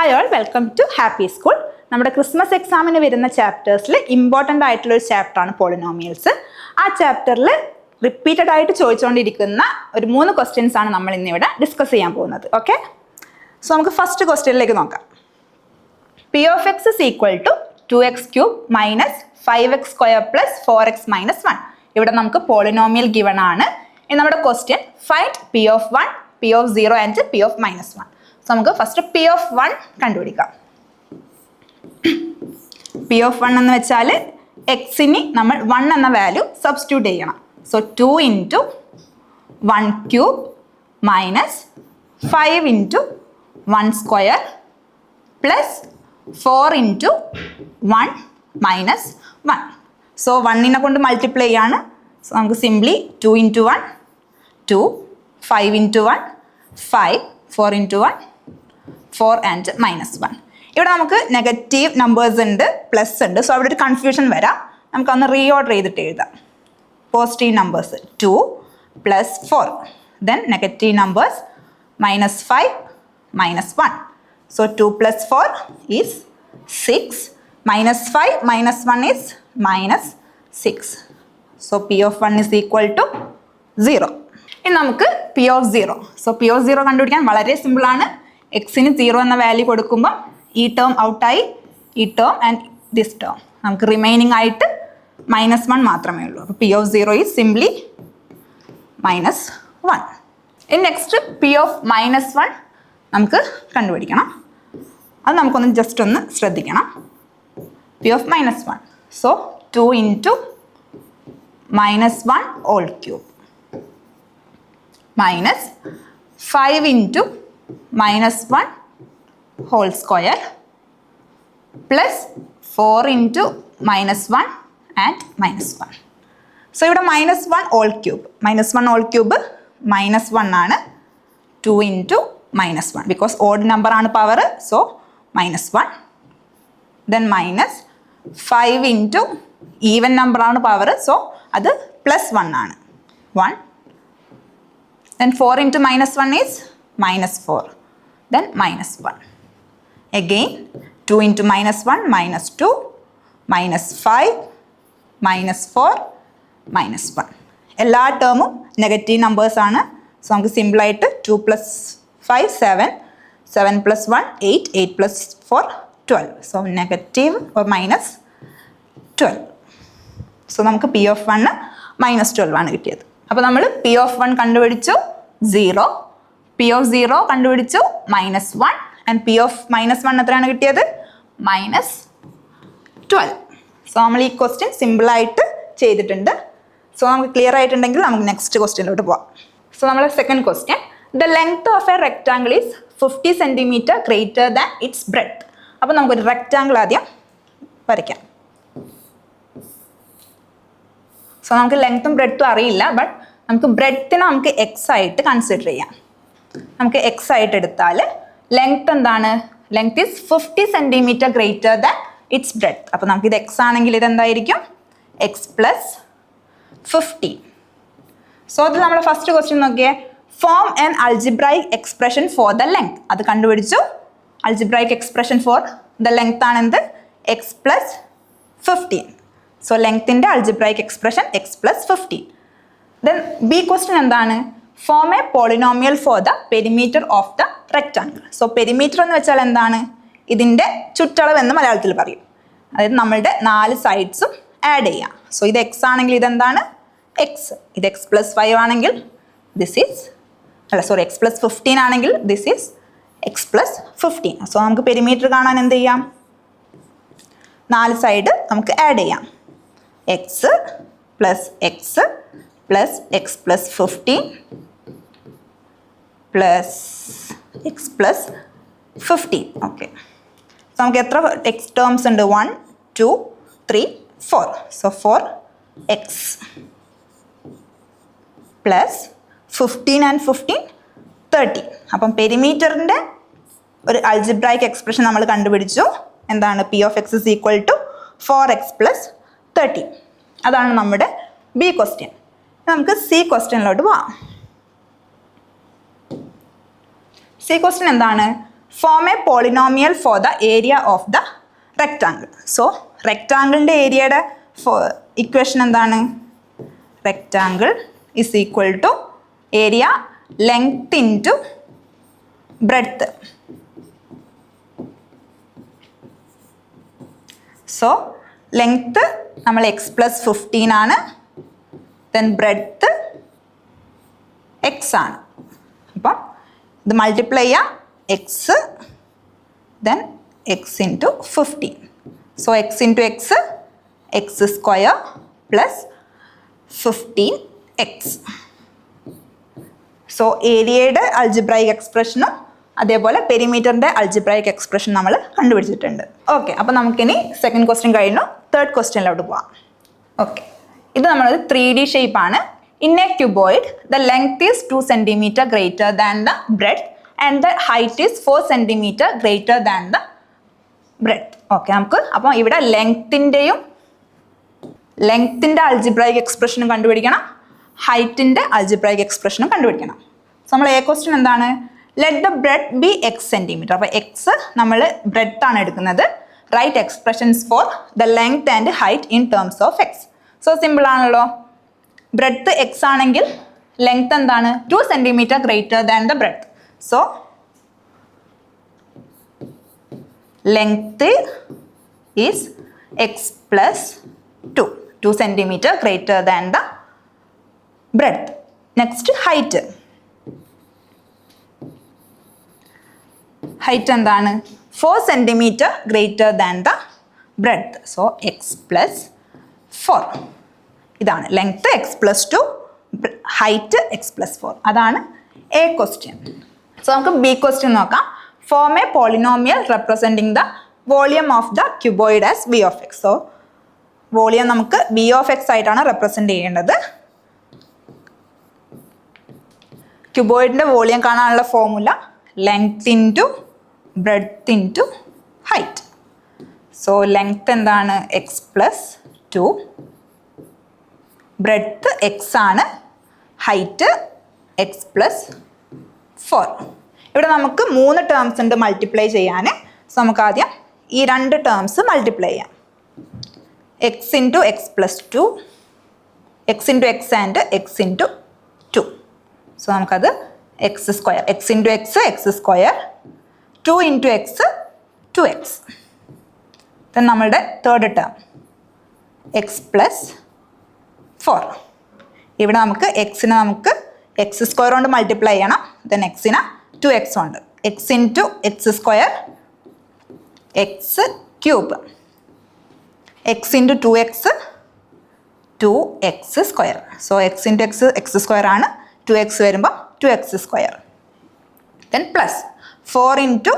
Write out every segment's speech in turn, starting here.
Hi all welcome to happy school നമ്മുടെ Christmas എക്സാമിന് വരുന്ന ചാപ്റ്റേഴ്സിൽ ഇമ്പോർട്ടന്റ് ആയിട്ടുള്ള ഒരു ചാപ്റ്ററാണ് പോളിനോമിയൽസ് ആ ചാപ്റ്ററിൽ റിപ്പീറ്റഡ് ആയിട്ട് ചോദിച്ചുകൊണ്ടിരിക്കുന്ന ഒരു മൂന്ന് ക്വസ്റ്റ്യൻസ് ആണ് നമ്മൾ ഇന്നിവിടെ ഡിസ്കസ് ചെയ്യാൻ പോകുന്നത്. ഓക്കെ സോ നമുക്ക് ഫസ്റ്റ് ക്വസ്റ്റ്യനിലേക്ക് നോക്കാം. P of X is equal to two X cube minus five X square plus four X minus one ഇവിടെ നമുക്ക് പോളിനോമിയൽ ഗിവൺ ആണ്. നമ്മുടെ question find P of one P of zero and P of minus one so നമുക്ക് first P of one കണ്ടുപിടിക്കാം. P of one എന്ന് വെച്ചാൽ എക്സിന് നമ്മൾ വൺ എന്ന വാല്യൂ സബ്സ്റ്റിറ്റ്യൂട്ട് ചെയ്യണം. So two into one cube minus five into one square plus four into one minus one so വണ്ണിനെ കൊണ്ട് multiply ചെയ്യാണ്. സോ നമുക്ക് simply two into one two five into one five four into one four and minus one ഇവിടെ നമുക്ക് negative numbers ഉണ്ട് plus ഉണ്ട്. So അവിടെ ഒരു confusion വരാം. നമുക്കൊന്ന് റീ ഓർഡർ ചെയ്തിട്ട് എഴുതാം. Positive numbers two plus four then negative numbers minus five minus one so two plus four is six minus five minus one is minus six so P of one is equal to zero ഇനി നമുക്ക് P of zero so P of zero കണ്ടുപിടിക്കാൻ വളരെ സിമ്പിളാണ് എക്സിന് zero എന്ന value കൊടുക്കുമ്പോൾ ഈ term ഔട്ടായി ഈ ടേം ആൻഡ് ദിസ് ടേം നമുക്ക് റിമൈനിങ് ആയിട്ട് മൈനസ് വൺ മാത്രമേ ഉള്ളൂ. അപ്പോൾ P of zero is simply minus one ഇനി next P of minus one നമുക്ക് കണ്ടുപിടിക്കണം. അത് നമുക്കൊന്ന് ജസ്റ്റ് ഒന്ന് ശ്രദ്ധിക്കണം. P of minus one so two into minus one whole cube minus five into minus one whole square plus four into minus one and minus one so ഇവിടെ minus one whole cube minus one whole cube minus one ആണ് two into minus one because odd number ആണ് power so minus one then minus five into even number ആണ് power so അത് plus one ആണ്. One then 4 into minus 1 is minus 4 then minus 1 again 2 into minus 1 minus 2 minus 5 minus 4 minus 1 എല്ലാ ടേമും negative numbers ആണ്. So നമുക്ക് സിമ്പിളായിട്ട് two plus five seven seven plus one eight eight plus four twelve so negative or minus twelve so നമുക്ക് P of one minus twelve ആണ് കിട്ടിയത്. അപ്പോൾ നമ്മൾ പി ഓഫ് വൺ കണ്ടുപിടിച്ചു. സീറോ പി ഓഫ് സീറോ കണ്ടുപിടിച്ചു minus one and P of minus one എത്രയാണ് കിട്ടിയത്? Minus twelve so നമ്മൾ ഈ ക്വസ്റ്റ്യൻ സിമ്പിളായിട്ട് ചെയ്തിട്ടുണ്ട്. സോ നമുക്ക് ക്ലിയർ ആയിട്ടുണ്ടെങ്കിൽ നമുക്ക് നെക്സ്റ്റ് ക്വസ്റ്റ്യനിലോട്ട് പോവാം. സോ നമ്മൾ second question the length of a rectangle is fifty centimetre greater than its breadth അപ്പോൾ നമുക്കൊരു റെക്ടാങ്കിൾ ആദ്യം വരയ്ക്കാം. സോ നമുക്ക് ലെങ്ത്തും ബ്രെഡ്ത്തും അറിയില്ല ബട്ട് നമുക്ക് ബ്രെഡ്ത്തിനെ നമുക്ക് എക്സ് ആയിട്ട് കൺസിഡർ ചെയ്യാം. നമുക്ക് എക്സ് ആയിട്ട് എടുത്താൽ ലെങ്ത് എന്താണ്? Length is fifty centimetre greater than its breadth അപ്പോൾ നമുക്ക് ഇത് എക്സ് ആണെങ്കിൽ ഇത് എന്തായിരിക്കും? എക്സ് പ്ലസ് ഫിഫ്റ്റി സോ അത് നമ്മൾ ഫസ്റ്റ് ക്വസ്റ്റ്യൻ നോക്കിയേ. Form an algebraic expression for the length അത് കണ്ടുപിടിച്ചു. Algebraic expression for the length ആണെന്ത് X plus fifteen so ലെങ്ത്തിന്റെ algebraic expression X plus fifteen then B question എന്താണ്? Form a polynomial for the perimeter of the rectangle so perimeter എന്ന് വെച്ചാൽ എന്താണ്? ഇതിന്റെ ചുറ്റളവ് എന്ന് മലയാളത്തിൽ പറയും. അതായത് നമ്മളുടെ നാല് സൈഡ്സും ആഡ് ചെയ്യാം. സോ ഇത് എക്സ് ആണെങ്കിൽ ഇതെന്താണ്? എക്സ് ഇത് എക്സ് പ്ലസ് ഫൈവ് ആണെങ്കിൽ ദിസ് ഈസ് അല്ല സോറി എക്സ് പ്ലസ് ഫിഫ്റ്റീൻ ആണെങ്കിൽ this is X plus fifteen so നമുക്ക് പെരിമീറ്റർ കാണാൻ എന്ത് ചെയ്യാം? നാല് സൈഡ് നമുക്ക് ആഡ് ചെയ്യാം. X plus X plus X plus fifteen plus X plus fifteen okay so നമുക്ക് എത്ര എക്സ് ടേംസ് ഉണ്ട്? One two three four so four X plus fifteen and fifteen thirty അപ്പം പെരിമീറ്ററിന്റെ ഒരു അൾജിബ്രായിക്ക് എക്സ്പ്രഷൻ നമ്മൾ കണ്ടുപിടിച്ചു. എന്താണ്? P of X is equal to four X plus thirty അതാണ് നമ്മുടെ ബി ക്വസ്റ്റ്യൻ നമുക്ക് സി ക്വസ്റ്റ്യനിലോട്ട് പോവാം. സി ക്വസ്റ്റ്യൻ എന്താണ്? Form a polynomial for the area of the rectangle so റെക്റ്റാങ്കിളിന്റെ ഏരിയയുടെ ഇക്വേഷൻ എന്താണ്? Rectangle is equal to area length into breadth so length നമ്മൾ X plus fifteen ആണ്. ദെൻ ബ്രെഡ്ത്ത് എക്സ് ആണ്. അപ്പം ഇത് മൾട്ടിപ്ലൈ ചെയ്യാം. X then x into fifteen so x into x x square plus fifteen X so ഏരിയയുടെ algebraic എക്സ്പ്രഷനും അതേപോലെ പെരിമീറ്ററിന്റെ അൾജിബ്രൈക് എക്സ്പ്രഷൻ നമ്മൾ കണ്ടുപിടിച്ചിട്ടുണ്ട്. ഓക്കെ അപ്പോൾ നമുക്കിനി സെക്കൻഡ് ക്വസ്റ്റ്യൻ കഴിഞ്ഞു. തേർഡ് ക്വസ്റ്റ്യനിലോട്ട് പോവാം. ഓക്കെ ഇത് നമ്മളൊരു ത്രീ ഡി ഷേപ്പാണ് in a cuboid the length is two centimetre greater than the breadth and the height is four centimetre greater than the breadth okay നമുക്ക് അപ്പോൾ ഇവിടെ ലെങ്ത്തിന്റെയും ലെങ്ത്തിന്റെ അൾജിബ്രൈക് എക്സ്പ്രഷനും കണ്ടുപിടിക്കണം. ഹൈറ്റിന്റെ അൾജിബ്രൈക് എക്സ്പ്രഷനും കണ്ടുപിടിക്കണം. സോ നമ്മൾ എ ക്വസ്റ്റ്യൻ എന്താണ്? Let the breadth B x centimetre അപ്പോൾ X നമ്മൾ breadth ആണ് എടുക്കുന്നത്. Right expressions for the length and height in terms of x so simple ആണല്ലോ. ബ്രെഡ്ത്ത് എക്സ് ആണെങ്കിൽ ലെങ്ത് എന്താണ്? Two centimetre greater than the breadth so length is x plus two two centimetre greater than the breadth next height height എന്താണ്? Four centimetre greater than the breadth so x plus four ഇതാണ്. Length x plus two height x plus four അതാണ് A question so നമുക്ക് B question നോക്കാം. Form a polynomial representing the volume of the cuboid as B of x so volume നമുക്ക് B of X ആയിട്ടാണ് represent ചെയ്യേണ്ടത്. ക്യൂബോയിഡിന്റെ volume കാണാനുള്ള formula length into breadth into height so length എന്താണ്? X plus two breadth x ആണ് height X plus four ഇവിടെ നമുക്ക് മൂന്ന് ടേംസ് ഉണ്ട് മൾട്ടിപ്ലൈ ചെയ്യാൻ. സോ നമുക്ക് ആദ്യം ഈ രണ്ട് ടേംസ് മൾട്ടിപ്ലൈ ചെയ്യാം. X into x plus two x into x and x into two so നമുക്കത് x square x into x x square two into x two x നമ്മളുടെ third term x plus four ഇവിടെ നമുക്ക് എക്സിനെ നമുക്ക് X square കൊണ്ട് multiply ചെയ്യണം. Then എക്സിന് two X ഉണ്ട് x in two x square x cube x into two x two x square so x into x x square ആണ് two x വരുമ്പോൾ two x square then plus four into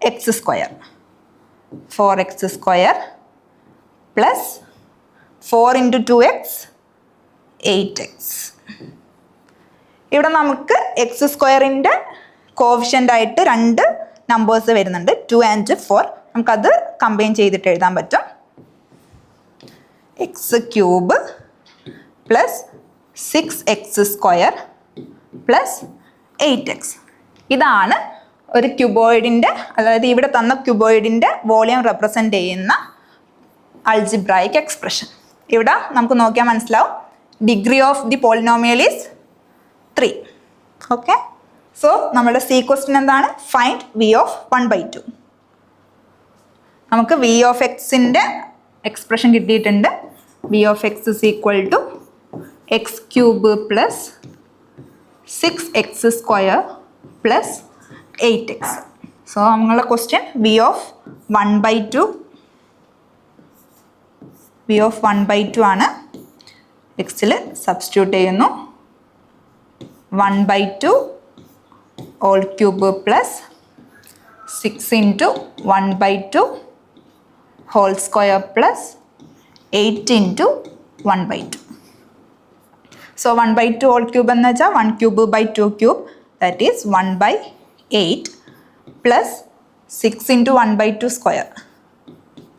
x square four x square plus four into two x eight x ഇവിടെ നമുക്ക് x സ്ക്വയറിന്റെ coefficient രണ്ട് numbers വരുന്നുണ്ട്. Two and four നമുക്കത് combine ചെയ്തിട്ട് എഴുതാൻ പറ്റും. X cube plus six x square plus eight x ഇതാണ് ഒരു ക്യൂബോയിഡിന്റെ അതായത് ഇവിടെ തന്ന ക്യൂബോയിഡിന്റെ വോളിയം റെപ്രസെന്റ് ചെയ്യുന്ന അൾജിബ്രായിക് എക്സ്പ്രഷൻ ഇവിടെ നമുക്ക് നോക്കിയാൽ മനസ്സിലാവും. Degree of the polynomial is three. Okay? So നമ്മുടെ സി ക്വസ്റ്റ്യൻ എന്താണ്? Find V of one by two. നമുക്ക് വി ഓഫ് എക്സിന്റെ എക്സ്പ്രഷൻ കിട്ടിയിട്ടുണ്ട്. V of x is equal to x cube plus six x square plus eight x so നമ്മളുടെ question V of one by two. V of one by two ആണ് എക്സിൽ substitute ചെയ്യുന്നു. One by two whole cube plus six into one by two whole square plus eight into one by two so one by two whole cube എന്ന് വെച്ചാൽ one cube by two cube that is one by eight plus six into one by two square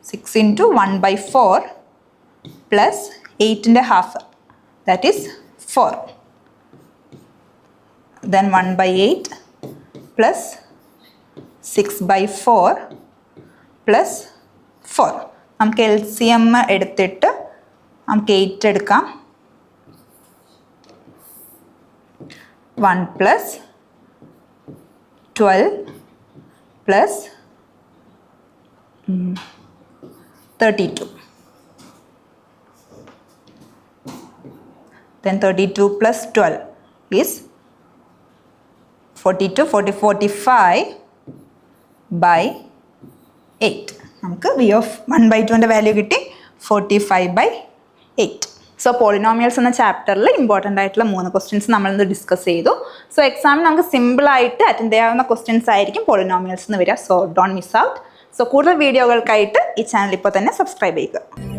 six into one by four plus എയ്റ്റിന്റെ half that is four then one by eight plus six by four plus four നമുക്ക് L C M എടുത്തിട്ട് നമുക്ക് eight എടുക്കാം one plus twelve plus thirty two then 32 plus 12 is 42 40 45 by 8 നമുക്ക് V of one by ടുവിന്റെ value കിട്ടി forty five by eight so polynomials എന്ന ചാപ്റ്ററിൽ important ആയിട്ടുള്ള മൂന്ന് ക്വസ്റ്റ്യൻസ് നമ്മളിന്ന് ഡിസ്കസ് ചെയ്തു. സോ എക്സാമിന് നമുക്ക് സിമ്പിളായിട്ട് അറ്റൻഡ് ചെയ്യാവുന്ന ക്വസ്റ്റ്യൻസ് ആയിരിക്കും പോളിനോമിയൽസ് എന്ന് വരിക. So don't miss out so കൂടുതൽ വീഡിയോകൾക്കായിട്ട് ഈ ചാനൽ ഇപ്പോൾ തന്നെ സബ്സ്ക്രൈബ് ചെയ്യുക.